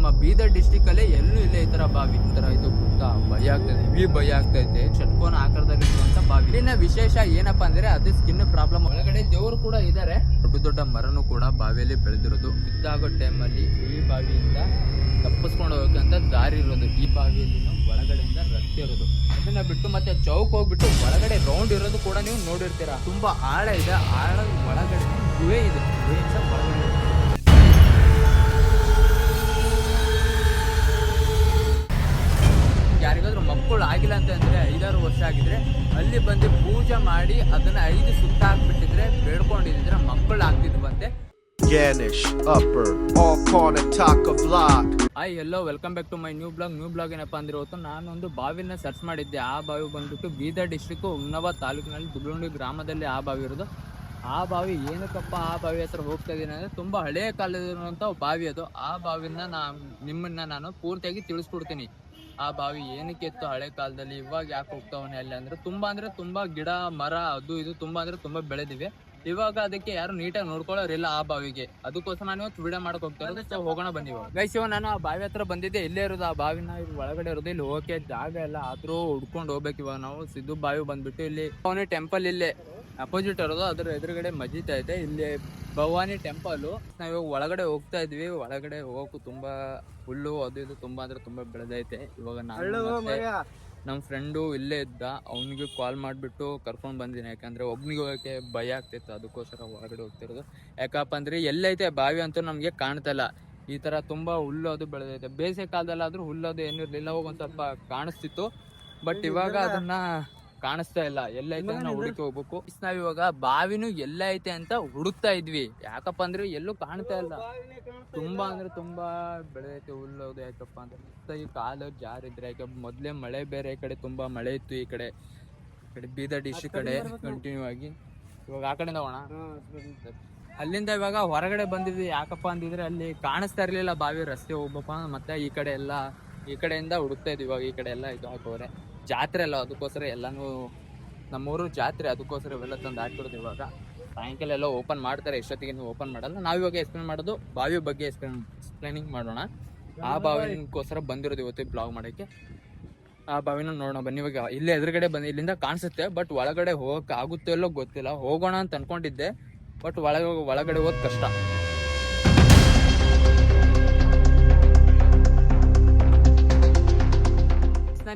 ನಮ್ಮ ಬೀದರ್ ಡಿಸ್ಟಿಕ್ ಅಲ್ಲೇ ಎಲ್ಲೂ ಇಲ್ಲ ಈ ತರ ಬಾವಿ, ಈ ಇದು ಗೊತ್ತಾ ಭಯ ಆಗ್ತದೆ ಇವಿ ಭಯ ಆಗ್ತೈತೆ. ಷಟ್ಕೋನ ಆಕಾರದಲ್ಲಿ ಇರುವಂತ ಬಾವಿ. ಇಲ್ಲಿನ ವಿಶೇಷ ಏನಪ್ಪಾ ಅಂದ್ರೆ ಅದು ಸ್ಕಿನ್ ಪ್ರಾಬ್ಲಮ್ ಒಳಗಡೆ ದೇವರು ಕೂಡ ಇದಾರೆ. ದೊಡ್ಡ ದೊಡ್ಡ ಮರನು ಕೂಡ ಬಾವಿಯಲ್ಲಿ ಬೆಳೆದಿರೋದು. ಇದ್ದಾಗೋ ಟೈಮಲ್ಲಿ ಈ ಬಾವಿಯಿಂದ ತಪ್ಪಿಸ್ಕೊಂಡು ಹೋಗಕ್ಕಂತ ದಾರಿ ಇರೋದು. ಈ ಬಾವಿಯಲ್ಲಿ ಒಳಗಡೆಯಿಂದ ರಸ್ತೆ ಇರೋದು. ಅದನ್ನ ಬಿಟ್ಟು ಮತ್ತೆ ಚೌಕ್ ಹೋಗ್ಬಿಟ್ಟು ಒಳಗಡೆ ರೌಂಡ್ ಇರೋದು ಕೂಡ ನೀವು ನೋಡಿರ್ತೀರಾ. ತುಂಬಾ ಆಳ ಇದೆ. ಆಳ ಒಳಗಡೆ ಇದೆ. ಗುಹೆಯಿಂದ ಒಳಗಡೆ ಆಗಿಲ್ಲ ಅಂತ ಅಂದ್ರೆ ಐದಾರು ವರ್ಷ ಆಗಿದ್ರೆ ಅಲ್ಲಿ ಬಂದು ಪೂಜೆ ಮಾಡಿ ಅದನ್ನ ಐದು ಸುತ್ತ ಹಾಕ್ಬಿಟ್ಟಿದ್ರೆ ಬೇಡ್ಕೊಂಡಿದ್ರೆ ಮಕ್ಕಳು ಆಗ್ತಿದ್ವಂತೆ. Upper upper, corner talk of block. Hi hello welcome back to my new blog new blog ಏನಪ್ಪ ಅಂದ್ರೆ ಇವತ್ತು ನಾನೊಂದು ಬಾವಿನ ಸರ್ಚ್ ಮಾಡಿದ್ದೆ. ಆ ಬಾವಿ ಬಂದ್ಬಿಟ್ಟು ಬೀದರ್ ಡಿಸ್ಟ್ರಿಕ್ಕು ಉನ್ನವ ತಾಲೂಕಿನಲ್ಲಿ ದುಬ್ಳುಂಡಿ ಗ್ರಾಮದಲ್ಲಿ ಆ ಬಾವಿ ಇರೋದು. ಆ ಬಾವಿ ಏನಕ್ಕಪ್ಪ ಆ ಬಾವಿ ಹತ್ರ ಹೋಗ್ತಾ ಇದ್ದೀನಿ ಅಂದರೆ ತುಂಬ ಹಳೆಯ ಕಾಲದಿರುವಂಥ ಬಾವಿ ಅದು. ಆ ಬಾವಿನ ನಾ ನಿಮ್ಮನ್ನ ನಾನು ಪೂರ್ತಿಯಾಗಿ ತಿಳಿಸ್ಕೊಡ್ತೀನಿ. ಆ ಬಾವಿ ಏನಕ್ಕೆ ಇತ್ತು ಹಳೆ ಕಾಲದಲ್ಲಿ, ಇವಾಗ ಯಾಕೆ ಹೋಗ್ತಾವನೆ ಅಲ್ಲಿ ಅಂದ್ರೆ ತುಂಬಾ ಅಂದ್ರೆ ತುಂಬಾ ಗಿಡ, ಮರ, ಅದು ಇದು ತುಂಬಾ ಅಂದ್ರೆ ತುಂಬಾ ಬೆಳೆದಿವೆ. ಇವಾಗ ಅದಕ್ಕೆ ಯಾರು ನೀಟಾಗಿ ನೋಡ್ಕೊಳ್ಳೋರಿಲ್ಲ ಆ ಬಾವಿಗೆ. ಅದಕ್ಕೋಸ್ಕರ ನಾನು ಇವತ್ತು ವಿಡಿಯೋ ಮಾಡಕ್ ಸೊ ಹೋಗೋಣ ಬನ್ನಿ ಗೈಸ್ ಇವಾಗ ನಾನು ಆ ಬಾವಿ ಹತ್ರ ಬಂದಿದ್ದೆ. ಇಲ್ಲೇ ಇರೋದು, ಆ ಬಾವಿನ ಇಲ್ಲಿ ಒಳಗಡೆ ಇರೋದು. ಇಲ್ಲಿ ಹೋಗಕ್ಕೆ ಜಾಗ ಎಲ್ಲ ಆದ್ರೂ ಹುಡ್ಕೊಂಡು ಹೋಗ್ಬೇಕು ಇವಾಗ ನಾವು. ಸಿದ್ದು ಬಾವಿ ಬಂದ್ಬಿಟ್ಟು ಇಲ್ಲಿ ಅವನೇ ಟೆಂಪಲ್ ಇಲ್ಲೇ. ಅಪೋಸಿಟ್ ಇರೋದು ಅದ್ರ ಎದುರುಗಡೆ ಮಸ್ಜಿದ್ ಐತೆ. ಇಲ್ಲಿ ಭವಾನಿ ಟೆಂಪಲ್ ನಾವ್ ಇವಾಗ ಒಳಗಡೆ ಹೋಗ್ತಾ ಇದ್ವಿ. ಒಳಗಡೆ ಹೋಗೋಕು ತುಂಬಾ ಹುಲ್ಲು ಅದು ಇದು ತುಂಬಾ ಅಂದ್ರೆ ತುಂಬಾ ಬೆಳೆದೈತೆ. ಇವಾಗ ನಾನು ನಮ್ಮ ಫ್ರೆಂಡು ಇಲ್ಲೇ ಇದ್ದ. ಅವನಿಗೆ ಕಾಲ್ ಮಾಡಿಬಿಟ್ಟು ಕರ್ಕೊಂಡು ಬಂದಿನಿ. ಯಾಕಂದ್ರೆ ಒಬ್ನಿಗೆ ಹೋಗಕ್ಕೆ ಭಯ ಆಗ್ತಿತ್ತು. ಅದಕ್ಕೋಸ್ಕರ ಹೊರಗಡೆ ಹೋಗ್ತಿರೋದು. ಯಾಕಪ್ಪ ಅಂದ್ರೆ ಎಲ್ಲೈತೆ ಬಾವಿ ಅಂತೂ ನಮಗೆ ಕಾಣ್ತಾ ಇಲ್ಲ. ಈ ತರ ತುಂಬಾ ಹುಲ್ಲು ಅದು ಬೆಳೆದೈತೆ. ಬೇಸಿಗೆ ಕಾಲದಲ್ಲಾದ್ರೂ ಹುಲ್ಲು ಅದು ಏನಿರ್ಲಿಲ್ಲ ಹೋಗಿ ಒಂದ್ ಸ್ವಲ್ಪ ಕಾಣಿಸ್ತಿತ್ತು. ಬಟ್ ಇವಾಗ ಅದನ್ನ ಕಾಣಿಸ್ತಾ ಇಲ್ಲ. ಎಲ್ಲೈತೆ ನಾವು ಹುಡುಕಿ ಹೋಗ್ಬೇಕು. ನಾವ್ ಇವಾಗ ಎಲ್ಲ ಐತೆ ಅಂತ ಹುಡುಕ್ತಾ ಇದ್ವಿ. ಯಾಕಪ್ಪ ಅಂದ್ರೆ ಎಲ್ಲೂ ಕಾಣ್ತಾ ಇಲ್ಲ. ತುಂಬಾ ಅಂದ್ರೆ ತುಂಬಾ ಬೆಳೆದೈತೆ ಹುಲ್ಲು ಅದು ಯಾಕಪ್ಪ ಅಂದ್ರೆ ಮತ್ತೆ ಈ ಕಾಲು ಜಾರಿದ್ರೆ ಯಾಕೆ ಮೊದ್ಲೇ ಮಳೆ ಬೇರೆ ಕಡೆ ತುಂಬಾ ಮಳೆ ಇತ್ತು ಈ ಕಡೆ. ಈ ಕಡೆ ಬೀದರ್ ಡಿಸ್ಟ್ರಿಕ್ ಕಡೆ ಕಂಟಿನ್ಯೂ ಆಗಿ. ಇವಾಗ ಆ ಕಡೆಯಿಂದ ಹೋಗೋಣ. ಅಲ್ಲಿಂದ ಇವಾಗ ಹೊರಗಡೆ ಬಂದಿದ್ವಿ. ಯಾಕಪ್ಪ ಅಂದಿದ್ರೆ ಅಲ್ಲಿ ಕಾಣಿಸ್ತಾ ಇರ್ಲಿಲ್ಲ ಬಾವಿ ರಸ್ತೆ ಹೋಗ್ಬೇಕ ಮತ್ತೆ ಈ ಕಡೆ ಎಲ್ಲ ಈ ಕಡೆಯಿಂದ ಹುಡುಕ್ತಾ ಇದ್ವಿ ಇವಾಗ ಈ ಕಡೆ ಎಲ್ಲ ಇದು ಹಾಕೋರೆ. ಜಾತ್ರೆ ಅಲ್ಲ ಅದಕ್ಕೋಸ್ಕರ ಎಲ್ಲಾನು ನಮ್ಮೂರು ಜಾತ್ರೆ ಅದಕ್ಕೋಸ್ಕರ ಇವೆಲ್ಲ ತಂದು ಹಾಕಿರೋದು ಇವಾಗ. ಸಾಯಂಕಾಲ ಎಲ್ಲ ಓಪನ್ ಮಾಡ್ತಾರೆ ಎಷ್ಟೊತ್ತಿಗೆ ನೀವು ಓಪನ್ ಮಾಡಲ್ಲ. ನಾವು ಇವಾಗ ಎಕ್ಸ್ಪ್ಲೇನ್ ಮಾಡೋದು ಬಾವಿ ಬಗ್ಗೆ ಎಕ್ಸ್ಪ್ಲೇನ್ ಎಕ್ಸ್ಪ್ಲೇನಿಂಗ್ ಮಾಡೋಣ. ಆ ಬಾವಿಗೋಸ್ಕರ ಬಂದಿರೋದು ಇವತ್ತು ಬ್ಲಾಗ್ ಮಾಡೋಕ್ಕೆ. ಆ ಬಾವಿನ ನೋಡೋಣ ಬನ್ನಿ. ಇವಾಗ ಇಲ್ಲೇ ಎದುರುಗಡೆ ಬಂದು ಇಲ್ಲಿಂದ ಕಾಣಿಸುತ್ತೆ ಬಟ್ ಒಳಗಡೆ ಹೋಗಕ್ಕೆ ಆಗುತ್ತೋ ಇಲ್ಲೋ ಗೊತ್ತಿಲ್ಲ. ಹೋಗೋಣ ಅಂತ ಅನ್ಕೊಂಡಿದ್ದೆ ಬಟ್ ಒಳಗೆ ಒಳಗಡೆ ಹೋಗೋದು ಕಷ್ಟ.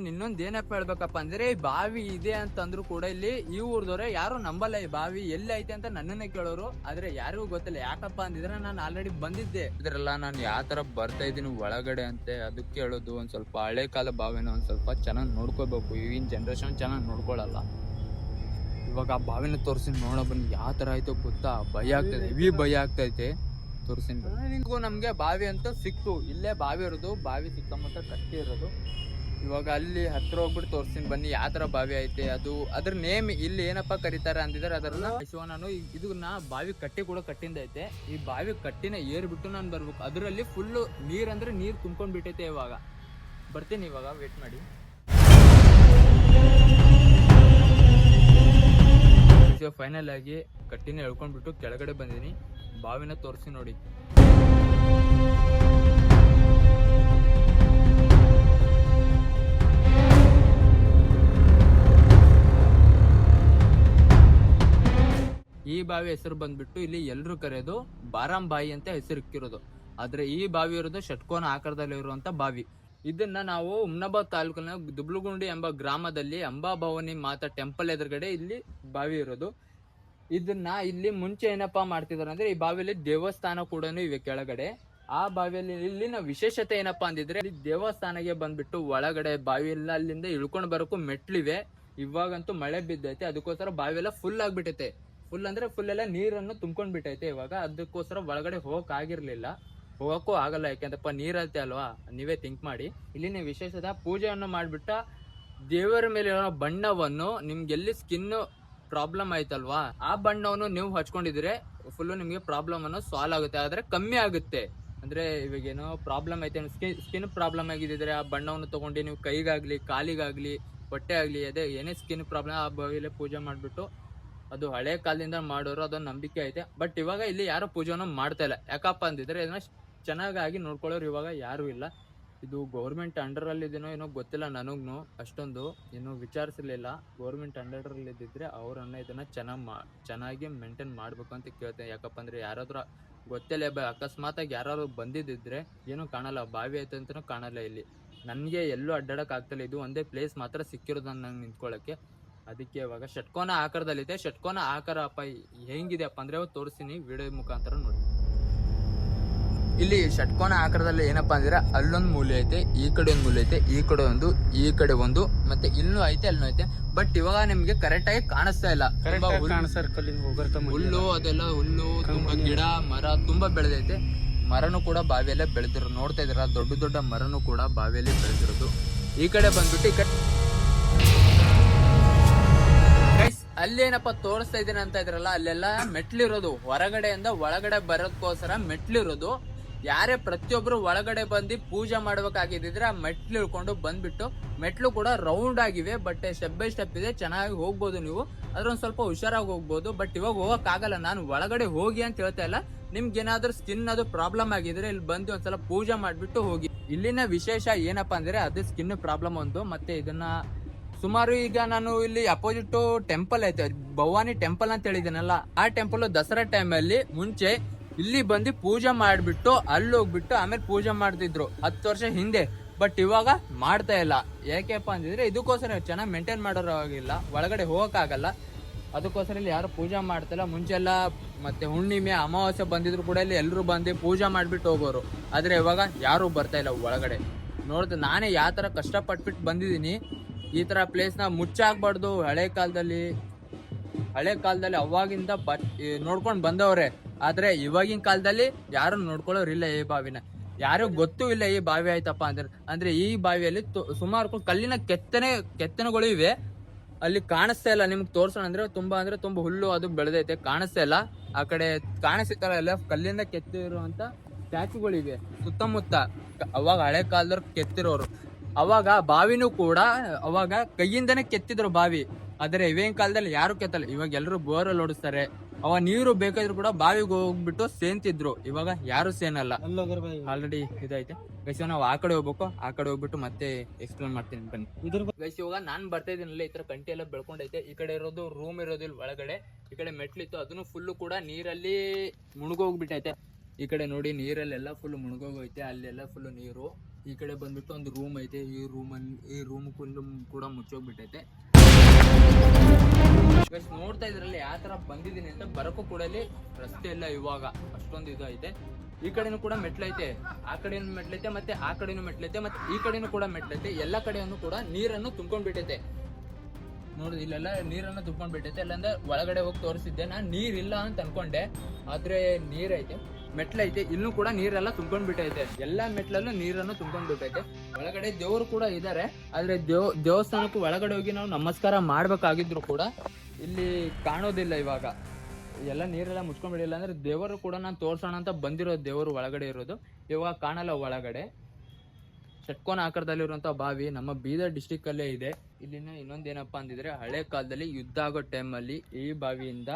ನಾನು ಇನ್ನೊಂದು ಏನಪ್ಪ ಹೇಳ್ಬೇಕಪ್ಪ ಅಂದ್ರೆ ಈ ಬಾವಿ ಇದೆ ಅಂತಂದ್ರು ಕೂಡ ಇಲ್ಲಿ ಈ ಊರ್ದವ್ರೆ ಯಾರು ನಂಬಲ್ಲ ಈ ಬಾವಿ ಎಲ್ಲಿ ಐತೆ ಅಂತ ನನ್ನನ್ನೇ ಕೇಳೋರು. ಆದ್ರೆ ಯಾರಿಗೂ ಗೊತ್ತಿಲ್ಲ. ಯಾಕಪ್ಪ ಅಂದಿದ್ರೆ ನಾನು ಆಲ್ರೆಡಿ ಬಂದಿದ್ದೆ. ಇದ್ರಲ್ಲ ನಾನು ಯಾವ ತರ ಬರ್ತಾ ಇದ್ದೀನಿ ಒಳಗಡೆ ಅಂತೆ ಅದಕ್ಕೆ ಹೇಳೋದು ಒಂದ್ ಸ್ವಲ್ಪ ಹಳೆ ಕಾಲ ಬಾವಿನ ಒಂದ್ ಸ್ವಲ್ಪ ಚೆನ್ನಾಗಿ ನೋಡ್ಕೋಬೇಕು ಈಗಿನ ಜನ್ರೇಷನ್ ಚೆನ್ನಾಗಿ ನೋಡ್ಕೊಳಲ್ಲ. ಇವಾಗ ಆ ಬಾವಿನ ತೋರಿಸಿ ನೋಡೋ ಬನ್ನಿ ಯಾವ ತರ ಆಯ್ತು ಗೊತ್ತಾ? ಭಯ ಆಗ್ತದೆ. ಹೆವಿ ಭಯ ಆಗ್ತೈತೆ. ತೋರಿಸಿ ನಮ್ಗೆ ಬಾವಿ ಅಂತ ಸಿಕ್ತು ಇಲ್ಲೇ ಬಾವಿ ಇರೋದು ಬಾವಿ ಸುತ್ತಮುತ್ತ ಕಟ್ಟಿ ಇರೋದು. ಇವಾಗ ಅಲ್ಲಿ ಹತ್ರ ಹೋಗ್ಬಿಟ್ಟು ತೋರಿಸ್ತೀನಿ ಬನ್ನಿ, ಯಾವ ಥರ ಬಾವಿ ಐತೆ, ಅದು ಅದ್ರ ನೇಮ್ ಇಲ್ಲಿ ಏನಪ್ಪ ಕರೀತಾರೆ ಅಂದಿದ್ದಾರೆ, ಅದರನ್ನ ಶಿವನನು ಈ- ಇದನ್ನ ಬಾವಿ ಕಟ್ಟಿ ಕೂಡ ಕಟ್ಟಿಂದ ಐತೆ. ಈ ಬಾವಿ ಕಟ್ಟಿನ ಏರ್ಬಿಟ್ಟು ನಾನು ಬರ್ಬೇಕು. ಅದರಲ್ಲಿ ಫುಲ್ಲು ನೀರ್ ಅಂದ್ರೆ ನೀರ್ ತುಂಬ್ಕೊಂಡು ಬಿಟ್ಟೈತೆ ಇವಾಗ. ಬರ್ತೀನಿ ಇವಾಗ ವೇಟ್ ಮಾಡಿ. ಫೈನಲ್ ಆಗಿ ಕಟ್ಟಿನ ಎಳ್ಕೊಂಡ್ಬಿಟ್ಟು ಕೆಳಗಡೆ ಬಂದೀನಿ ಬಾವಿನ ತೋರಿಸಿ ನೋಡಿ. ಈ ಬಾವಿ ಹೆಸರು ಬಂದ್ಬಿಟ್ಟು ಇಲ್ಲಿ ಎಲ್ಲರೂ ಕರೆಯೋದು ಬಾರಾಂಬಾಯಿ ಅಂತ ಹೆಸರು ಇಕ್ಕಿರೋದು. ಆದ್ರೆ ಈ ಬಾವಿ ಇರೋದು ಷಟ್ಕೋನ ಆಕಾರದಲ್ಲಿ ಇರುವಂತ ಬಾವಿ. ಇದನ್ನ ನಾವು ಹುಮ್ನಾಬಾದ್ ತಾಲೂಕಿನ ದುಬ್ಲುಗುಂಡಿ ಎಂಬ ಗ್ರಾಮದಲ್ಲಿ ಅಂಬಾಭವನಿ ಮಾತಾ ಟೆಂಪಲ್ ಎದುರುಗಡೆ ಇಲ್ಲಿ ಬಾವಿ ಇರೋದು. ಇದನ್ನ ಇಲ್ಲಿ ಮುಂಚೆ ಏನಪ್ಪಾ ಮಾಡ್ತಿದಾರೆ ಅಂದ್ರೆ ಈ ಬಾವಿಯಲ್ಲಿ ದೇವಸ್ಥಾನ ಕೂಡ ಇವೆ ಕೆಳಗಡೆ. ಆ ಬಾವಿಯಲ್ಲಿ ಇಲ್ಲಿನ ವಿಶೇಷತೆ ಏನಪ್ಪಾ ಅಂದಿದ್ರೆ ಇಲ್ಲಿ ದೇವಸ್ಥಾನಕ್ಕೆ ಬಂದ್ಬಿಟ್ಟು ಒಳಗಡೆ ಬಾವಿ ಎಲ್ಲ ಅಲ್ಲಿಂದ ಇಳ್ಕೊಂಡು ಬರೋಕ್ಕೂ ಮೆಟ್ಲಿವೆ. ಇವಾಗಂತೂ ಮಳೆ ಬಿದ್ದೈತೆ, ಅದಕ್ಕೋಸ್ಕರ ಬಾವಿ ಎಲ್ಲ ಫುಲ್ ಆಗ್ಬಿಟ್ಟೈತೆ ಫುಲ್ ಅಂದ್ರೆ ಫುಲ್ ಎಲ್ಲ ನೀರನ್ನು ತುಂಬ್ಕೊಂಡ್ ಬಿಟ್ಟೈತೆ ಇವಾಗ. ಅದಕ್ಕೋಸ್ಕರ ಒಳಗಡೆ ಹೋಗಕ್ ಆಗಿರ್ಲಿಲ್ಲ. ಹೋಗಕ್ಕೂ ಆಗಲ್ಲ ಯಾಕೆಂದಪ್ಪ ನೀರೈತೆ ಅಲ್ವಾ? ನೀವೇ ಥಿಂಕ್ ಮಾಡಿ. ಇಲ್ಲಿನ ವಿಶೇಷದ ಪೂಜೆಯನ್ನು ಮಾಡ್ಬಿಟ್ಟ ದೇವರ ಮೇಲೆ ಇರೋ ಬಣ್ಣವನ್ನು ನಿಮ್ಗೆ ಎಲ್ಲಿ ಸ್ಕಿನ್ ಪ್ರಾಬ್ಲಮ್ ಆಯ್ತಲ್ವಾ? ಆ ಬಣ್ಣವನ್ನು ನೀವು ಹಚ್ಕೊಂಡಿದ್ರೆ ಫುಲ್ಲು ನಿಮಗೆ ಪ್ರಾಬ್ಲಮ್ ಅನ್ನು ಸಾಲ್ವ್ ಆಗುತ್ತೆ. ಆದ್ರೆ ಕಮ್ಮಿ ಆಗುತ್ತೆ. ಅಂದ್ರೆ ಇವಾಗ ಏನೋ ಪ್ರಾಬ್ಲಮ್ ಐತೆ ಸ್ಕಿನ್ ಸ್ಕಿನ್ ಪ್ರಾಬ್ಲಮ್ ಆಗಿದ್ರೆ ಆ ಬಣ್ಣವನ್ನು ತಗೊಂಡು ನೀವು ಕೈಗಾಗ್ಲಿ, ಕಾಲಿಗಾಗಲಿ, ಹೊಟ್ಟೆ ಆಗಲಿ, ಅದೇ ಏನೇ ಸ್ಕಿನ್ ಪ್ರಾಬ್ಲಮ್ ಆ ಬಾವಿಲೆ ಪೂಜೆ ಮಾಡ್ಬಿಟ್ಟು ಅದು ಹಳೆ ಕಾಲದಿಂದ ಮಾಡೋರು ಅದೊಂದು ನಂಬಿಕೆ ಐತೆ. ಬಟ್ ಇವಾಗ ಇಲ್ಲಿ ಯಾರು ಪೂಜೆನ ಮಾಡ್ತಾ ಇಲ್ಲ. ಯಾಕಪ್ಪ ಅಂದಿದ್ರೆ ಇದನ್ನ ಚೆನ್ನಾಗಾಗಿ ನೋಡ್ಕೊಳ್ಳೋರು ಇವಾಗ ಯಾರು ಇಲ್ಲ. ಇದು ಗೌರ್ಮೆಂಟ್ ಅಂಡರಲ್ಲಿ ಇದೇನೋ ಏನೋ ಗೊತ್ತಿಲ್ಲ ನನಗೂ ಅಷ್ಟೊಂದು ಏನು ವಿಚಾರಿಸಲಿಲ್ಲ. ಗೌರ್ಮೆಂಟ್ ಅಂಡರಲ್ಲಿ ಇದ್ದಿದ್ರೆ ಅವರನ್ನ ಇದನ್ನ ಚೆನ್ನಾಗಿ ಮಾ, ಚೆನ್ನಾಗಿ ಮೇಂಟೈನ್ ಮಾಡಬೇಕು ಅಂತ ಕೇಳ್ತೇನೆ. ಯಾಕಪ್ಪ ಅಂದ್ರೆ ಯಾರಾದ್ರೂ ಗೊತ್ತಿಲ್ಲ ಅಕಸ್ಮಾತಾಗಿ ಯಾರಾದ್ರು ಬಂದಿದ್ದಿದ್ರೆ ಏನು ಕಾಣಲ್ಲ, ಬಾವಿ ಐತೆ ಅಂತಲೂ ಕಾಣಲ್ಲ ಇಲ್ಲಿ. ನನಗೆ ಎಲ್ಲೂ ಅಡ್ಡಾಡಕ್ ಆಗ್ತಿಲ್ಲ. ಇದು ಒಂದೇ ಪ್ಲೇಸ್ ಮಾತ್ರ ಸಿಕ್ಕಿರೋದು ನಂಗೆ ನಿಂತ್ಕೊಳ್ಳೋಕ್ಕೆ ಅದಕ್ಕೆ ಇವಾಗ ಷಟ್ಕೋನ ಆಕಾರದಲ್ಲಿದೆ. ಷಟ್ಕೋನ ಆಕಾರ ಅಪ್ಪ ಹೆಂಗಿದೆ ಅಪ್ಪ ಅಂದ್ರೆ ತೋರಿಸ್ತೀನಿ ವಿಡಿಯೋ ಮುಖಾಂತರ ನೋಡಿ. ಇಲ್ಲಿ ಷಟ್ಕೋನ ಆಕಾರದಲ್ಲಿ ಏನಪ್ಪ ಅಂದ್ರೆ ಅಲ್ಲೊಂದು ಮೂಲೆ ಐತೆ ಈ ಕಡೆ ಒಂದು ಮೂಲೆ ಐತೆ ಈ ಕಡೆ ಒಂದು ಈ ಕಡೆ ಒಂದು ಮತ್ತೆ ಇಲ್ಲೂ ಐತೆ ಅಲ್ಲೂ ಐತೆ. ಬಟ್ ಇವಾಗ ನಿಮ್ಗೆ ಕರೆಕ್ಟ್ ಆಗಿ ಕಾಣಿಸ್ತಾ ಇಲ್ಲ. ಹುಲ್ಲು ಅದೆಲ್ಲ ಹುಲ್ಲು ತುಂಬಾ ಗಿಡ ಮರ ತುಂಬಾ ಬೆಳೆದೈತೆ. ಮರನು ಕೂಡ ಬಾವಿಯಲ್ಲೇ ಬೆಳೆದಿರೋ ನೋಡ್ತಾ ಇದ್ರ ದೊಡ್ಡ ದೊಡ್ಡ ಮರನು ಕೂಡ ಬಾವಿಯಲ್ಲಿ ಬೆಳೆದಿರೋದು. ಈ ಕಡೆ ಬಂದ್ಬಿಟ್ಟು ಈ ಕಡೆ ಅಲ್ಲೇನಪ್ಪ ತೋರಿಸ್ತಾ ಇದ್ದೀನಿ ಅಂತ ಇದ್ರಲ್ಲ, ಅಲ್ಲೆಲ್ಲ ಮೆಟ್ಲಿರೋದು. ಹೊರಗಡೆಯಿಂದ ಒಳಗಡೆ ಬರೋದಕ್ಕೋಸ್ಕರ ಮೆಟ್ಲಿರೋದು. ಯಾರೇ ಪ್ರತಿಯೊಬ್ರು ಒಳಗಡೆ ಬಂದು ಪೂಜೆ ಮಾಡ್ಬೇಕಾಗಿದ್ದಿದ್ರೆ ಆ ಮೆಟ್ಲು ಇಳ್ಕೊಂಡು ಬಂದ್ಬಿಟ್ಟು, ಮೆಟ್ಲು ಕೂಡ ರೌಂಡ್ ಆಗಿವೆ ಬಟ್ ಸ್ಟೆಪ್ ಬೈ ಸ್ಟೆಪ್ ಇದೆ, ಚೆನ್ನಾಗಿ ಹೋಗ್ಬೋದು ನೀವು. ಅದ್ರೊಂದ್ ಸ್ವಲ್ಪ ಹುಷಾರಾಗಿ ಹೋಗ್ಬೋದು ಬಟ್ ಇವಾಗ ಹೋಗಕ್ ಆಗಲ್ಲ ನಾನು ಒಳಗಡೆ ಹೋಗಿ ಅಂತ ಹೇಳ್ತಾ ಇಲ್ಲ. ನಿಮ್ಗೆ ಏನಾದ್ರೂ ಸ್ಕಿನ್ ಅದು ಪ್ರಾಬ್ಲಮ್ ಆಗಿದ್ರೆ ಇಲ್ಲಿ ಬಂದು ಒಂದ್ಸಲ ಪೂಜೆ ಮಾಡಿಬಿಟ್ಟು ಹೋಗಿ. ಇಲ್ಲಿನ ವಿಶೇಷ ಏನಪ್ಪಾ ಅಂದ್ರೆ, ಅದು ಸ್ಕಿನ್ ಪ್ರಾಬ್ಲಮ್ ಒಂದು. ಮತ್ತೆ ಇದನ್ನ ಸುಮಾರು ಈಗ ನಾನು ಇಲ್ಲಿ ಅಪೋಸಿಟ್ ಟೆಂಪಲ್ ಐತೆ ಭವಾನಿ ಟೆಂಪಲ್ ಅಂತ ಹೇಳಿದ್ದೀನಲ್ಲ ಆ ಟೆಂಪಲ್ ದಸರಾ ಟೈಮಲ್ಲಿ ಮುಂಚೆ ಇಲ್ಲಿ ಬಂದು ಪೂಜೆ ಮಾಡಿಬಿಟ್ಟು ಅಲ್ಲಿ ಹೋಗ್ಬಿಟ್ಟು ಆಮೇಲೆ ಪೂಜೆ ಮಾಡ್ತಿದ್ರು, ಹತ್ತು ವರ್ಷ ಹಿಂದೆ. ಬಟ್ ಇವಾಗ ಮಾಡ್ತಾ ಇಲ್ಲ. ಯಾಕೆಪ್ಪ ಅಂದಿದ್ರೆ ಇದಕ್ಕೋಸ್ಕರ ಚೆನ್ನಾಗಿ ಮೇಂಟೈನ್ ಮಾಡೋರಾಗಿಲ್ಲ ಒಳಗಡೆ ಹೋಗಕ್ಕಾಗಲ್ಲ. ಅದಕ್ಕೋಸ್ಕರ ಇಲ್ಲಿ ಯಾರು ಪೂಜೆ ಮಾಡ್ತಿಲ್ಲ. ಮುಂಚೆಲ್ಲ ಮತ್ತೆ ಹುಣ್ಣಿಮೆ, ಅಮಾವಾಸ್ಯೆ ಬಂದಿದ್ರು ಕೂಡ ಇಲ್ಲಿ ಎಲ್ಲರೂ ಬಂದು ಪೂಜೆ ಮಾಡಿಬಿಟ್ಟು ಹೋಗೋರು. ಆದ್ರೆ ಇವಾಗ ಯಾರು ಬರ್ತಾ ಇಲ್ಲ ಒಳಗಡೆ. ನೋಡ್ದೆ, ನಾನೇ ಯಾವ ಥರ ಕಷ್ಟಪಟ್ಬಿಟ್ಟು ಬಂದಿದ್ದೀನಿ ಈ ತರ ಪ್ಲೇಸ್ನ ಮುಚ್ಚಾಕ್ಬಾರ್ದು. ಹಳೆ ಕಾಲದಲ್ಲಿ ಹಳೆ ಕಾಲದಲ್ಲಿ ಅವಾಗಿಂದ ನೋಡ್ಕೊಂಡ್ ಬಂದವ್ರೆ. ಆದ್ರೆ ಇವಾಗಿನ ಕಾಲದಲ್ಲಿ ಯಾರು ನೋಡ್ಕೊಳ್ಳೋರಿಲ್ಲ ಈ ಬಾವಿನ. ಯಾರು ಗೊತ್ತೂ ಇಲ್ಲ ಈ ಬಾವಿ ಆಯ್ತಪ್ಪ ಅಂದ್ರೆ ಅಂದ್ರೆ ಈ ಬಾವಿಯಲ್ಲಿ ಸುಮಾರು ಕಲ್ಲಿನ ಕೆತ್ತನೆ, ಕೆತ್ತನೆಗಳು ಇವೆ. ಅಲ್ಲಿ ಕಾಣಿಸ್ತಾ ಇಲ್ಲ. ನಿಮ್ಗೆ ತೋರ್ಸೋಣ ಅಂದ್ರೆ ತುಂಬಾ ಅಂದ್ರೆ ತುಂಬಾ ಹುಲ್ಲು ಅದು ಬೆಳೆದೈತೆ. ಕಾಣಿಸ್ತಾ ಇಲ್ಲ. ಆ ಕಡೆ ಕಾಣಿಸ್ತಾರ ಎಲ್ಲ ಕಲ್ಲಿಂದ ಕೆತ್ತಿರುವಂತ ಸ್ಟ್ಯಾಚುಗಳಿವೆ. ಸುತ್ತಮುತ್ತ. ಅವಾಗ ಹಳೆ ಕಾಲದವ್ರು ಕೆತ್ತಿರೋರು. ಅವಾಗ ಬಾವಿನೂ ಕೂಡ ಅವಾಗ ಕೈಯಿಂದನೆ ಕೆತ್ತಿದ್ರು ಬಾವಿ. ಆದ್ರೆ ಇವೇನ್ ಕಾಲದಲ್ಲಿ ಯಾರು ಕೆತ್ತಲ್ಲ. ಇವಾಗ ಎಲ್ಲರೂ ಬೋರಲ್ಲಿ ಓಡಿಸ್ತಾರೆ. ಅವ ನೀರು ಬೇಕಾದ್ರೂ ಕೂಡ ಬಾವಿಗೆ ಹೋಗ್ಬಿಟ್ಟು ಸೇಂತಿದ್ರು. ಇವಾಗ ಯಾರು ಸೇನಲ್ಲ. ಆಲ್ರೆಡಿ ಇದೈತೆ ಗೈಸ ನಾವು ಆ ಕಡೆ ಹೋಗ್ಬೇಕು. ಆ ಕಡೆ ಹೋಗ್ಬಿಟ್ಟು ಮತ್ತೆ ಎಕ್ಸ್ಪ್ಲೇನ್ ಮಾಡ್ತೀನಿ ಬನ್ನಿ. ಇದ್ರ ಗೈಸ್ ಇವಾಗ ನಾನ್ ಬರ್ತಾ ಇದೀನಲ್ಲ ಈ ತರ ಕಂಟಿ ಎಲ್ಲ ಬೆಳ್ಕೊಂಡೈತೆ. ಈ ಕಡೆ ಇರೋದು ರೂಮ್ ಇರೋದು ಇಲ್ಲಿ ಒಳಗಡೆ. ಈ ಕಡೆ ಮೆಟ್ಲಿತ್ತು. ಅದನ್ನು ಫುಲ್ಲು ಕೂಡ ನೀರಲ್ಲಿ ಮುಳುಗೋಗ್ಬಿಟ್ಟೈತೆ. ಈ ಕಡೆ ನೋಡಿ ನೀರಲ್ಲೆಲ್ಲ ಫುಲ್ ಮುಳುಗೋಗೈತೆ ಅಲ್ಲೆಲ್ಲ ಫುಲ್ ನೀರು. ಈ ಕಡೆ ಬಂದ್ಬಿಟ್ಟು ಒಂದು ರೂಮ್ ಐತೆ. ಈ ರೂಮಲ್ಲಿ ಈ ರೂಮ್ ಕುಂದು ಕೂಡ ಮುಚ್ಚೋಗ್ಬಿಟ್ಟೈತೆ. ನೋಡ್ತಾ ಇದ್ರಲ್ಲಿ ಯಾವ ತರ ಬಂದಿದ್ದೀನಿ ಅಂತ ಬರಕು ಕೂಡ ಇಲ್ಲಿ ರಸ್ತೆ ಇಲ್ಲ ಇವಾಗ. ಅಷ್ಟೊಂದು ಇದು ಐತೆ. ಈ ಕಡೆನೂ ಕೂಡ ಮೆಟ್ಲೈತೆ. ಆ ಕಡೆನೂ ಮೆಟ್ಲೈತೆ ಮತ್ತೆ ಆ ಕಡೆನೂ ಮೆಟ್ಲೈತೆ ಮತ್ತೆ ಈ ಕಡೆನೂ ಕೂಡ ಮೆಟ್ಲೈತೆ. ಎಲ್ಲ ಕಡೆಯನ್ನು ಕೂಡ ನೀರನ್ನು ತುಂಬ್ಕೊಂಡ್ಬಿಟ್ಟೈತೆ. ನೋಡಿ, ಇಲ್ಲೆಲ್ಲ ನೀರನ್ನು ತುಂಬ್ಕೊಂಡ್ಬಿಟ್ಟೈತೆ. ಅಲ್ಲಂದ್ರೆ ಒಳಗಡೆ ಹೋಗಿ ತೋರಿಸಿದ್ದೆ. ನಾನು ನೀರಿಲ್ಲ ಅಂತ ಅನ್ಕೊಂಡೆ. ಆದ್ರೆ ನೀರೈತೆ. ಮೆಟ್ಲೈತೆ, ಇಲ್ಲೂ ಕೂಡ ನೀರೆಲ್ಲ ತುಂಬ್ಕೊಂಡ್ಬಿಟ್ಟೈತೆ. ಎಲ್ಲಾ ಮೆಟ್ಲಲ್ಲೂ ನೀರನ್ನು ತುಂಬ್ಕೊಂಡ್ಬಿಟ್ಟೈತೆ. ಒಳಗಡೆ ದೇವರು ಕೂಡ ಇದ್ದಾರೆ ಆದ್ರೆ ದೇವ್, ದೇವಸ್ಥಾನಕ್ಕೂ ಒಳಗಡೆ ಹೋಗಿ ನಾವು ನಮಸ್ಕಾರ ಮಾಡ್ಬೇಕಾಗಿದ್ರು ಕೂಡ ಇಲ್ಲಿ ಕಾಣೋದಿಲ್ಲ ಇವಾಗ. ಎಲ್ಲ ನೀರೆಲ್ಲ ಮುಚ್ಕೊಂಡ್ಬಿಡಿಲ್ಲ ಅಂದ್ರೆ ದೇವರು ಕೂಡ ನಾನು ತೋರ್ಸೋಣ ಅಂತ ಬಂದಿರೋ ದೇವರು ಒಳಗಡೆ ಇರೋದು. ಇವಾಗ ಕಾಣಲ್ಲ ಒಳಗಡೆ. ಷಟ್ಕೋನ ಆಕಾರದಲ್ಲಿರುವಂತ ಬಾವಿ ನಮ್ಮ ಬೀದರ್ ಡಿಸ್ಟಿಕ್ ಅಲ್ಲೇ ಇದೆ. ಇಲ್ಲಿನ ಇನ್ನೊಂದೇನಪ್ಪ ಅಂದಿದ್ರೆ ಹಳೆ ಕಾಲದಲ್ಲಿ ಯುದ್ಧ ಆಗೋ ಟೈಮಲ್ಲಿ ಈ ಬಾವಿಯಿಂದ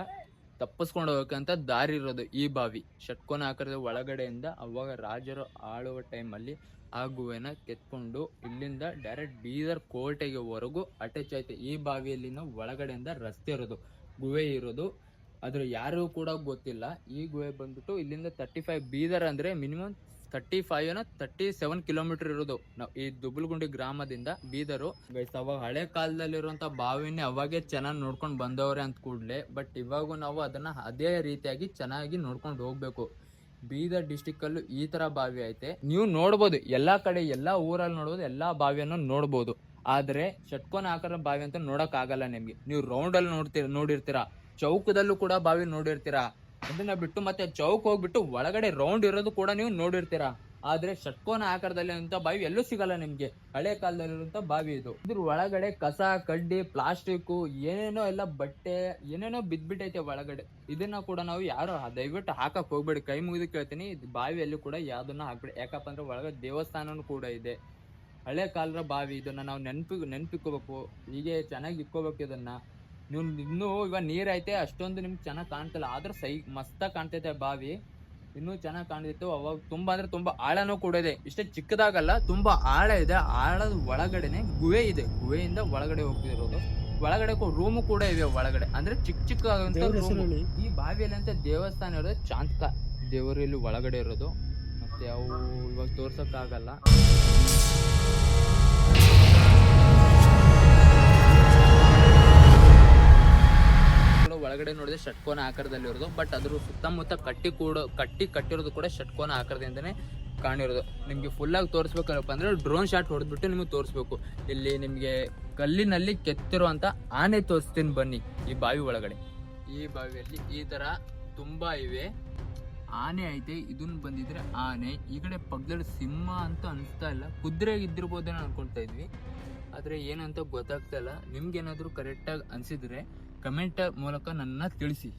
ತಪ್ಪಿಸ್ಕೊಂಡು ಹೋಗಕ್ಕಂತ ದಾರಿ ಇರೋದು ಈ ಬಾವಿ. ಷಟ್ಕೋನ ಆಕಾರದ ಒಳಗಡೆಯಿಂದ ಅವಾಗ ರಾಜರು ಆಳುವ ಟೈಮಲ್ಲಿ ಆ ಗುವೆನ ಕೆತ್ಕೊಂಡು ಇಲ್ಲಿಂದ ಡೈರೆಕ್ಟ್ ಬೀದರ್ ಕೋಟೆಗೆವರೆಗೂ ಅಟ್ಯಾಚ್ ಐತೆ ಈ ಬಾವಿಯಲ್ಲಿನ ಒಳಗಡೆಯಿಂದ ರಸ್ತೆ ಇರೋದು ಗುವೆ ಇರೋದು. ಆದ್ರೆ ಯಾರಿಗೂ ಕೂಡ ಗೊತ್ತಿಲ್ಲ. ಈ ಗುಹೆ ಬಂದ್ಬಿಟ್ಟು ಇಲ್ಲಿಂದ ತರ್ಟಿ ಫೈವ್ ಬೀದರ್ ಅಂದ್ರೆ ಮಿನಿಮಮ್ ತರ್ಟಿ ಫೈವ್ ಏನೋ ತರ್ಟಿ ಸೆವೆನ್ ಕಿಲೋಮೀಟರ್ ಇರೋದು. ನಾವು ಈ ದುಬ್ಬಲಗುಂಡಿ ಗ್ರಾಮದಿಂದ ಬೀದರು. ಗೈಸ್ ಅವಾಗ ಹಳೆ ಕಾಲದಲ್ಲಿರುವಂಥ ಬಾವಿನೇ ಅವಾಗೆ ಚೆನ್ನಾಗಿ ನೋಡ್ಕೊಂಡು ಬಂದವ್ರೆ ಅಂತ ಕೂಡಲೇ ಬಟ್ ಇವಾಗೂ ನಾವು ಅದನ್ನ ಅದೇ ರೀತಿಯಾಗಿ ಚೆನ್ನಾಗಿ ನೋಡ್ಕೊಂಡು ಹೋಗ್ಬೇಕು. ಬೀದರ್ ಡಿಸ್ಟಿಕ್ ಅಲ್ಲೂ ಈ ತರ ಬಾವಿ ಐತೆ. ನೀವು ನೋಡ್ಬೋದು, ಎಲ್ಲಾ ಕಡೆ, ಎಲ್ಲಾ ಊರಲ್ಲಿ ನೋಡ್ಬೋದು, ಎಲ್ಲಾ ಬಾವಿಯನ್ನು ನೋಡ್ಬೋದು. ಆದ್ರೆ ಷಟ್ಕೋನ ಆಕಾರ ಬಾವಿ ಅಂತ ನೋಡಕ್ ಆಗಲ್ಲ ನಿಮ್ಗೆ. ನೀವು ರೌಂಡ್ ಅಲ್ಲಿ ನೋಡ್ತೀರ, ನೋಡಿರ್ತೀರಾ? ಚೌಕದಲ್ಲೂ ಕೂಡ ಬಾವಿ ನೋಡಿರ್ತೀರಾ? ಅದನ್ನ ಬಿಟ್ಟು ಮತ್ತೆ ಚೌಕ್ ಹೋಗ್ಬಿಟ್ಟು ಒಳಗಡೆ ರೌಂಡ್ ಇರೋದು ಕೂಡ ನೀವು ನೋಡಿರ್ತೀರಾ. ಆದ್ರೆ ಷಟ್ಕೋನ ಆಕಾರದಲ್ಲಿ ಅಂತ ಬಾವಿ ಎಲ್ಲೂ ಸಿಗಲ್ಲ ನಿಮ್ಗೆ. ಹಳೆ ಕಾಲದಲ್ಲಿರುವಂತ ಬಾವಿ ಇದು. ಇದ್ರ ಒಳಗಡೆ ಕಸ, ಕಡ್ಡಿ ಪ್ಲಾಸ್ಟಿಕ್ ಏನೇನೋ ಎಲ್ಲ ಬಟ್ಟೆ, ಏನೇನೋ ಬಿದ್ಬಿಟ್ಟೈತೆ ಒಳಗಡೆ. ಇದನ್ನ ಕೂಡ ನಾವು ಯಾರು ದಯವಿಟ್ಟು ಹಾಕಕ್ ಹೋಗ್ಬೇಡಿ. ಕೈ ಮುಗಿದು ಕೇಳ್ತೀನಿ. ಬಾವಿಯಲ್ಲಿ ಕೂಡ ಯಾವ್ದನ್ನ ಹಾಕ್ಬೇಡಿ. ಯಾಕಪ್ಪ ಅಂದ್ರೆ ಒಳಗಡೆ ದೇವಸ್ಥಾನನೂ ಕೂಡ ಇದೆ. ಹಳೆ ಕಾಲದ ಬಾವಿ ಇದನ್ನ ನಾವು ನೆನ್ಪಿ ನೆನ್ಪಿಕೋಬೇಕು ಹೀಗೆ ಚೆನ್ನಾಗಿ ಇಕ್ಕೋಬೇಕು ಇದನ್ನ. ನೀವು ಇನ್ನೂ ಇವಾಗ ನೀರ್ ಐತೆ ಅಷ್ಟೊಂದು ನಿಮ್ಗೆ ಚೆನ್ನಾಗಿ ಕಾಣ್ತಿಲ್ಲ. ಆದ್ರೆ ಸೈ ಮಸ್ತಾಗಿ ಕಾಣ್ತೈತೆ ಬಾವಿ. ಇನ್ನೂ ಚೆನ್ನಾಗಿ ಕಾಣ್ತಿತ್ತು. ಅವಾಗ ತುಂಬಾ ಅಂದ್ರೆ ತುಂಬಾ ಆಳನೂ ಕೂಡ ಇದೆ. ಇಷ್ಟೇ ಚಿಕ್ಕದಾಗಲ್ಲ ತುಂಬಾ ಆಳ ಇದೆ. ಆಳದ ಒಳಗಡೆನೆ ಗುಹೆ ಇದೆ. ಗುಹೆಯಿಂದ ಒಳಗಡೆ ಹೋಗ್ತಿರೋದು. ಒಳಗಡೆ ರೂಮ್ ಕೂಡ ಇವೆ ಒಳಗಡೆ. ಅಂದ್ರೆ ಚಿಕ್ಕ ಚಿಕ್ಕ ಈ ಬಾವಿಯಲ್ಲಿ ಅಂತ ದೇವಸ್ಥಾನ ಇರೋದು ಚಾಂತ್ಕ. ದೇವರು ಇಲ್ಲಿ ಒಳಗಡೆ ಇರೋದು. ಮತ್ತೆ ಅವು ಇವಾಗ ತೋರ್ಸಕ್ಕಾಗಲ್ಲ. ಒಳಗಡೆ ನೋಡಿದ್ರೆ ಷಟ್ಕೋನ ಆಕಾರದಲ್ಲಿ ಇರೋದು. ಬಟ್ ಅದ್ರ ಸುತ್ತಮುತ್ತ ಕಟ್ಟಿ ಕೂಡ, ಕಟ್ಟಿ ಕಟ್ಟಿರೋದು ಕೂಡ ಷಟ್ಕೋನ ಆಕಾರದಿಂದನೇ ಕಾಣಿರೋದು ನಿಮಗೆ ಫುಲ್ಲಾಗಿ ತೋರಿಸ್ಬೇಕಪ್ಪ ಅಂದ್ರೆ ಡ್ರೋನ್ ಶಾಟ್ ಹೊಡೆದ್ಬಿಟ್ಟು ನಿಮಗೆ ತೋರಿಸ್ಬೇಕು. ಇಲ್ಲಿ ನಿಮಗೆ ಕಲ್ಲಿನಲ್ಲಿ ಕೆತ್ತಿರುವಂತ ಆನೆ ತೋರಿಸ್ತೀನಿ ಬನ್ನಿ ಈ ಬಾವಿ ಒಳಗಡೆ. ಈ ಬಾವಿಯಲ್ಲಿ ಈ ತರ ತುಂಬಾ ಇವೆ. ಆನೆ ಐತೆ ಇದನ್ನ ಬಂದಿದ್ರೆ ಆನೆ. ಈ ಕಡೆ ಪಕ್ಕದಲ್ಲಿ ಸಿಂಹ ಅಂತ ಅನಿಸ್ತಾ ಇಲ್ಲ. ಕುದುರೆ ಇದ್ದಿರ್ಬೋದೇನೋ ಅನ್ಕೊಳ್ತಾ ಇದ್ವಿ. ಆದ್ರೆ ಏನಂತ ಗೊತ್ತಾಗ್ತಾ ಇಲ್ಲ. ನಿಮ್ಗೇನಾದರೂ ಕರೆಕ್ಟಾಗಿ ಅನ್ಸಿದ್ರೆ ಕಮೆಂಟ್ ಮೂಲಕ ನನ್ನ ತಿಳಿಸಿ.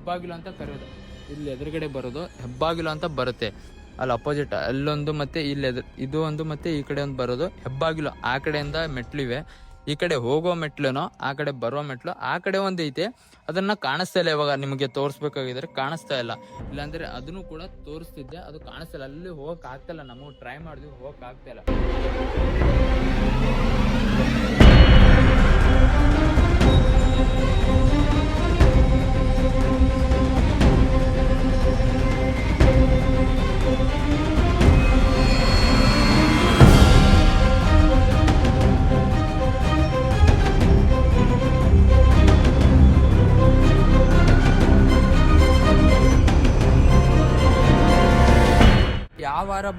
ಹೆಬ್ಬಾಗಿಲು ಅಂತ ಕರೆಯೋದು. ಇಲ್ಲಿ ಎದುರುಗಡೆ ಬರೋದು, ಹೆಬ್ಬಾಗಿಲು ಅಂತ ಬರುತ್ತೆ. ಅಲ್ಲಿ ಅಪೋಸಿಟ್ ಅಲ್ಲೊಂದು ಮತ್ತೆ ಇಲ್ಲಿ ಎದುರು, ಇದು ಒಂದು ಮತ್ತೆ ಈ ಕಡೆ ಒಂದು ಬರೋದು. ಹೆಬ್ಬಾಗಿಲು ಆ ಕಡೆಯಿಂದ ಮೆಟ್ಲಿವೆ. ಈ ಕಡೆ ಹೋಗೋ ಮೆಟ್ಲುನೋ, ಆ ಕಡೆ ಬರೋ ಮೆಟ್ಲು, ಆ ಕಡೆ ಒಂದು ಐತೆ. ಅದನ್ನ ಕಾಣಿಸ್ತಾ ಇಲ್ಲ ಇವಾಗ ನಿಮಗೆ ತೋರಿಸ್ಬೇಕಾಗಿದ್ರೆ, ಕಾಣಿಸ್ತಾ ಇಲ್ಲ. ಇಲ್ಲಾಂದ್ರೆ ಅದನ್ನು ಕೂಡ ತೋರಿಸ್ತಿದ್ದೆ, ಅದು ಕಾಣಿಸ್ತಾ ಇಲ್ಲ. ಅಲ್ಲಿ ಹೋಗಕ್ ಆಗ್ತಿಲ್ಲ ನಮಗೆ ಟ್ರೈ ಮಾಡಿದ್ವಿ, ಹೋಗಕ್ ಆಗ್ತಾ ಇಲ್ಲ.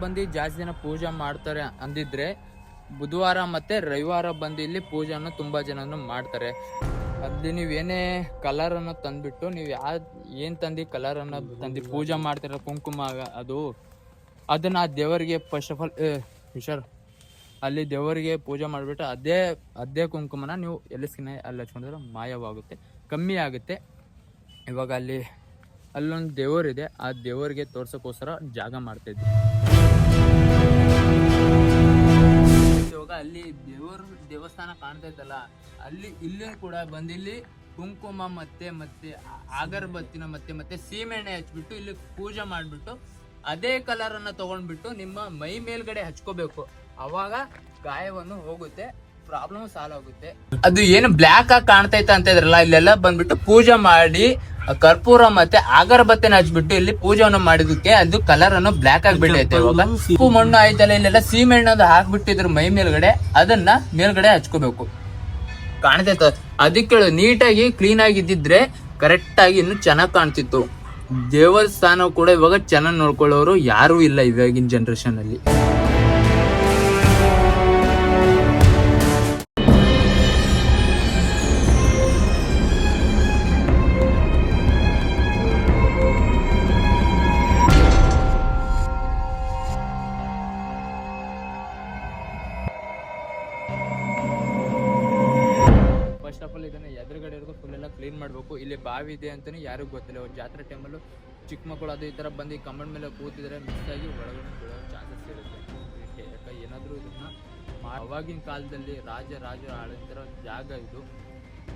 ಬಂದು ಜಾಸ್ತಿ ಜನ ಪೂಜೆ ಮಾಡ್ತಾರೆ ಅಂದಿದ್ರೆ ಬುಧವಾರ ಮತ್ತೆ ರವಿವಾರ ಬಂದು ಇಲ್ಲಿ ಪೂಜೆನ ತುಂಬಾ ಜನನು ಮಾಡ್ತಾರೆ. ಅಲ್ಲಿ ನೀವು ಏನೇ ಕಲರ್ ಅನ್ನ ತಂದ್ಬಿಟ್ಟು ನೀವು ಏನ್ ತಂದಿ ಕಲರ್ ಅನ್ನ ತಂದು ಪೂಜೆ ಮಾಡ್ತೀರ ಕುಂಕುಮ ಅದು, ಅದನ್ನ ಆ ದೇವರಿಗೆ ಫಸ್ಟ್ ಆಫ್ ಆಲ್ ಹುಷಾರ್. ಅಲ್ಲಿ ದೇವರಿಗೆ ಪೂಜೆ ಮಾಡಿಬಿಟ್ಟು ಅದೇ ಅದೇ ಕುಂಕುಮನ ನೀವು ಎಲ್ಲಿ ಸ್ಕಿನ್ ಅಲ್ಲಿ ಹಚ್ಕೊಂಡ್ರೆ ಮಾಯವಾಗುತ್ತೆ, ಕಮ್ಮಿ ಆಗುತ್ತೆ. ಇವಾಗ ಅಲ್ಲಿ, ಅಲ್ಲೊಂದು ದೇವರಿದೆ, ಆ ದೇವರಿಗೆ ತೋರ್ಸಕ್ಕೋಸ್ಕರ ಜಾಗ ಮಾಡ್ತಾ ಇವಾಗ ಅಲ್ಲಿ ದೇವರು ದೇವಸ್ಥಾನ ಕಾಣ್ತೈತಲ್ಲ ಅಲ್ಲಿ ಇಲ್ಲಿ ಕೂಡ ಬಂದಿಲ್ಲಿ ಕುಂಕುಮ ಮತ್ತೆ ಮತ್ತೆ ಅಗರ್ಬತ್ತಿನ ಮತ್ತೆ ಮತ್ತೆ ಸೀಮೆಣ್ಣೆ ಹಚ್ಬಿಟ್ಟು ಇಲ್ಲಿ ಪೂಜೆ ಮಾಡಿಬಿಟ್ಟು ಅದೇ ಕಲರ್ ಅನ್ನ ತಗೊಂಡ್ಬಿಟ್ಟು ನಿಮ್ಮ ಮೈ ಮೇಲ್ಗಡೆ ಹಚ್ಕೋಬೇಕು. ಅವಾಗ ಗಾಯವನ್ನು ಹೋಗುತ್ತೆ. ಪ್ರಾಬ್ಲಮ್ ಸಾಲ್ವ್ ಆಗುತ್ತೆ. ಅದು ಏನು ಬ್ಲ್ಯಾಕ್ ಆಗಿ ಕಾಣ್ತೈತೆ ಅಂತ ಇದ್ರಲ್ಲ, ಇಲ್ಲೆಲ್ಲ ಬಂದ್ಬಿಟ್ಟು ಪೂಜೆ ಮಾಡಿ ಕರ್ಪೂರ ಮತ್ತೆ ಅಗರಬತ್ತಿನ ಹಚ್ಬಿಟ್ಟು ಇಲ್ಲಿ ಪೂಜೆಯನ್ನು ಮಾಡಿದಕ್ಕೆ ಅದು ಕಲರ್ ಅನ್ನು ಬ್ಲ್ಯಾಕ್ ಆಗಿಬಿಟ್ಟೈತೆ ಇವಾಗ. ಉಪ್ಪು, ಮಣ್ಣು ಆಯ್ತಲ್ಲ, ಇಲ್ಲೆಲ್ಲ ಸೀಮೆಣ್ಣು ಹಾಕ್ಬಿಟ್ಟಿದ್ರು ಮೈ ಮೇಲ್ಗಡೆ, ಅದನ್ನ ಮೇಲ್ಗಡೆ ಹಚ್ಕೋಬೇಕು. ಕಾಣ್ತೈತ ಅದಕ್ಕೆ ನೀಟಾಗಿ ಕ್ಲೀನ್ ಆಗಿದ್ದಿದ್ರೆ ಕರೆಕ್ಟ್ ಆಗಿ ಇನ್ನು ಚೆನ್ನಾಗಿ ಕಾಣ್ತಿತ್ತು. ದೇವಸ್ಥಾನ ಕೂಡ ಇವಾಗ ಚೆನ್ನಾಗಿ ನೋಡ್ಕೊಳ್ಳೋರು ಯಾರು ಇಲ್ಲ ಇವಾಗಿನ ಜನರೇಷನ್ ಅಲ್ಲಿ. ಮಾಡಬೇಕು ಅಂತಲೇ ಯಾರಿಗೂ ಗೊತ್ತಿಲ್ಲ. ಅವ್ರು ಜಾತ್ರೆ ಟೈಮಲ್ಲೂ ಚಿಕ್ಕ ಮಕ್ಕಳು ಅದು ಥರ ಬಂದು ಕಮೆಂಟ್ ಮೇಲೆ ಕೂತಿದ್ರೆ ಮಿಸ್ ಆಗಿ ಒಳಗಡೆ ಬೀಳೋ ಚಾನ್ಸಸ್ ಇರುತ್ತೆ. ಯಾಕೆ ಏನಾದರೂ ಇದನ್ನ ಅವಾಗಿನ ಕಾಲದಲ್ಲಿ ರಾಜ ರಾಜರು ಆಳಿರೋ ಜಾಗ ಇದು.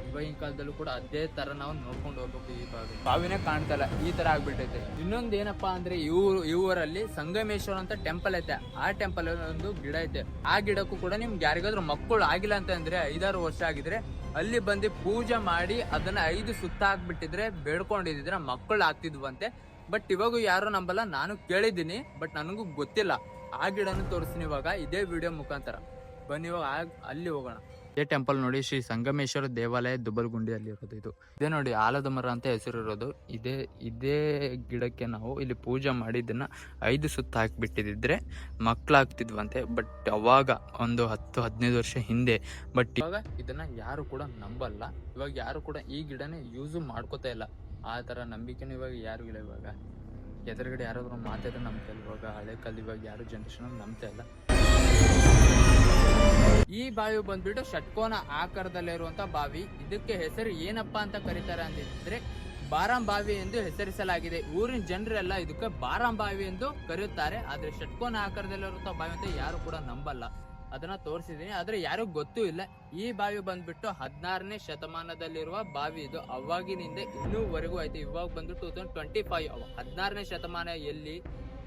ಇವಾಗಿನ ಕಾಲದಲ್ಲೂ ಕೂಡ ಅದೇ ತರ ನಾವು ನೋಡ್ಕೊಂಡು ಹೋಗ್ಬೇಕು ಈ ಬಾವಿ ಬಾವಿನೇ ಕಾಣ್ತಲ್ಲ ಈ ತರ ಆಗ್ಬಿಟ್ಟೈತೆ. ಇನ್ನೊಂದು ಏನಪ್ಪಾ ಅಂದ್ರೆ ಇವ್ರು, ಇವರಲ್ಲಿ ಸಂಗಮೇಶ್ವರ ಅಂತ ಟೆಂಪಲ್ ಐತೆ. ಆ ಟೆಂಪಲ್ ಒಂದು ಗಿಡ ಐತೆ. ಆ ಗಿಡಕ್ಕೂ ಕೂಡ ನಿಮ್ಗೆ ಯಾರಿಗಾದ್ರೂ ಮಕ್ಕಳು ಆಗಿಲ್ಲ ಅಂತಂದರೆ ಐದಾರು ವರ್ಷ ಆಗಿದ್ರೆ ಅಲ್ಲಿ ಬಂದು ಪೂಜೆ ಮಾಡಿ ಅದನ್ನ ಐದು ಸುತ್ತ ಹಾಕ್ಬಿಟ್ಟಿದ್ರೆ ಬೇಡ್ಕೊಂಡಿದ್ರೆ ಮಕ್ಕಳು ಆಗ್ತಿದ್ವಂತೆ. ಬಟ್ ಇವಾಗೂ ಯಾರು ನಂಬಲ್ಲ, ನಾನು ಕೇಳಿದ್ದೀನಿ ಬಟ್ ನನಗೂ ಗೊತ್ತಿಲ್ಲ. ಆ ಗಿಡನೂ ತೋರಿಸ್ತೀನಿ ಇವಾಗ, ಇದೇ ವಿಡಿಯೋ ಮುಖಾಂತರ. ಬನ್ನಿ ಇವಾಗ ಅಲ್ಲಿ ಹೋಗೋಣ. ಇದೇ ಟೆಂಪಲ್ ನೋಡಿ ಶ್ರೀ ಸಂಗಮೇಶ್ವರ ದೇವಾಲಯ ದುಬ್ಬಲ್ಗುಂಡಿಯಲ್ಲಿ ಇರೋದು ಇದು. ಇದೇ ನೋಡಿ ಆಲದ ಮರ ಅಂತ ಹೆಸರಿರೋದು. ಇದೇ ಇದೇ ಗಿಡಕ್ಕೆ ನಾವು ಇಲ್ಲಿ ಪೂಜೆ ಮಾಡಿ ಐದು ಸುತ್ತ ಹಾಕಿಬಿಟ್ಟಿದ್ರೆ ಮಕ್ಕಳಾಗ್ತಿದ್ವಂತೆ ಬಟ್ ಅವಾಗ ಒಂದು ಹತ್ತು, ಹದಿನೈದು ವರ್ಷ ಹಿಂದೆ. ಬಟ್ ಇವಾಗ ಇದನ್ನ ಯಾರು ಕೂಡ ನಂಬಲ್ಲ. ಇವಾಗ ಯಾರು ಕೂಡ ಈ ಗಿಡನೇ ಯೂಸು ಮಾಡ್ಕೋತಾ ಇಲ್ಲ. ಆ ಥರ ನಂಬಿಕೆನೂ ಇವಾಗ ಯಾರು ಇಲ್ಲ ಇವಾಗ. ಎದುರುಗಡೆ ಯಾರಾದ್ರೂ ಮಾತಾಡಿದ್ರೆ ನಂಬ್ತಾ ಇವಾಗ ಹಳೆ ಕಾಲ ಇವಾಗ ಯಾರು ಜನ್ರೇಷನ್ ನಂಬ್ತಾ ಇಲ್ಲ. ಈ ಬಾವಿ ಬಂದ್ಬಿಟ್ಟು ಷಟ್ಕೋನ ಆಕಾರದಲ್ಲಿರುವಂತ ಬಾವಿ. ಇದಕ್ಕೆ ಹೆಸರು ಏನಪ್ಪಾ ಅಂತ ಕರೀತಾರೆ ಅಂದಿದ್ರೆ ಬಾವಿ ಎಂದು ಹೆಸರಿಸಲಾಗಿದೆ. ಊರಿನ ಜನರೆಲ್ಲ ಇದಕ್ಕೆ ಬಾವಿ ಎಂದು ಕರೆಯುತ್ತಾರೆ. ಆದ್ರೆ ಷಟ್ಕೋನ ಆಕಾರದಲ್ಲಿರುವಂತ ಬಾವಿ ಅಂತ ಯಾರು ಕೂಡ ನಂಬಲ್ಲ. ಅದನ್ನ ತೋರಿಸಿದೀನಿ. ಆದ್ರೆ ಯಾರಿಗೂ ಗೊತ್ತೂ ಇಲ್ಲ. ಈ ಬಾವಿ ಬಂದ್ಬಿಟ್ಟು ಹದಿನಾರನೇ ಶತಮಾನದಲ್ಲಿರುವ ಬಾವಿ ಇದು. ಅವಾಗಿನಿಂದ ಇನ್ನೂವರೆಗೂ ಐತೆ ಇವಾಗ ಬಂದು ಟೂ ತೌಸಂಡ್ ಟ್ವೆಂಟಿ ಫೈವ್ ಹದಿನಾರನೇ ಶತಮಾನ ಎಲ್ಲಿ?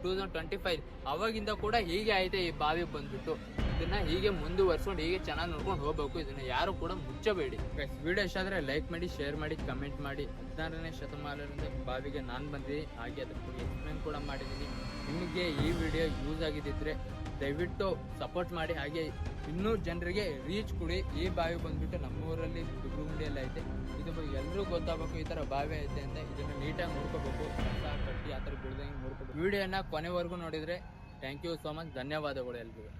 ಟೂ ತೌಸಂಡ್ ಟ್ವೆಂಟಿ ಫೈವ್ ಅವಾಗಿಂದ ಕೂಡ ಹೀಗೆ ಐತೆ ಈ ಬಾವಿ ಬಂದ್ಬಿಟ್ಟು. ಇದನ್ನ ಹೀಗೆ ಮುಂದುವರ್ಸ್ಕೊಂಡು ಹೀಗೆ ಚೆನ್ನಾಗಿ ನೋಡ್ಕೊಂಡು ಹೋಗ್ಬೇಕು. ಇದನ್ನ ಯಾರು ಕೂಡ ಮುಚ್ಚಬೇಡಿ. ವಿಡಿಯೋ ಇಷ್ಟ ಆದ್ರೆ ಲೈಕ್ ಮಾಡಿ ಶೇರ್ ಮಾಡಿ ಕಮೆಂಟ್ ಮಾಡಿ. ಹದಿನಾರನೇ ಶತಮಾನದಿಂದ ಬಾವಿಗೆ ನಾನು ಬಂದಿದ್ದೀನಿ. ಹಾಗೆ ಅದಕ್ಕೆ ಎಕ್ಸ್ಪ್ಲೇನ್ ಕೂಡ ಮಾಡಿದ್ದೀನಿ. ನಿಮಗೆ ಈ ವಿಡಿಯೋ ಯೂಸ್ ಆಗಿದ್ದಿದ್ರೆ ದಯವಿಟ್ಟು ಸಪೋರ್ಟ್ ಮಾಡಿ. ಹಾಗೆ ಇನ್ನೂ ಜನರಿಗೆ ರೀಚ್ ಕೊಡಿ. ಈ ಬಾವಿ ಬಂದ್ಬಿಟ್ಟು ನಮ್ಮೂರಲ್ಲಿ ದುರ್ಗುಂಡಿಯಲ್ಲಿ ಐತೆ. ಇದು ಎಲ್ಲರೂ ಗೊತ್ತಾಗಬೇಕು ಈ ಥರ ಬಾವಿ ಐತೆ ಅಂತ. ಇದನ್ನು ನೀಟಾಗಿ ನೋಡ್ಕೋಬೇಕು. ಕಸ ಕಟ್ಟಿ ಆ ಥರ ಬಿಡ್ದಂಗೆ ನೋಡ್ಕೋಬೇಕು. ವಿಡಿಯೋನ ಕೊನೆವರೆಗೂ ನೋಡಿದರೆ ಥ್ಯಾಂಕ್ ಯು ಸೋ ಮಚ್ ಧನ್ಯವಾದಗಳು ಎಲ್ರಿಗೂ.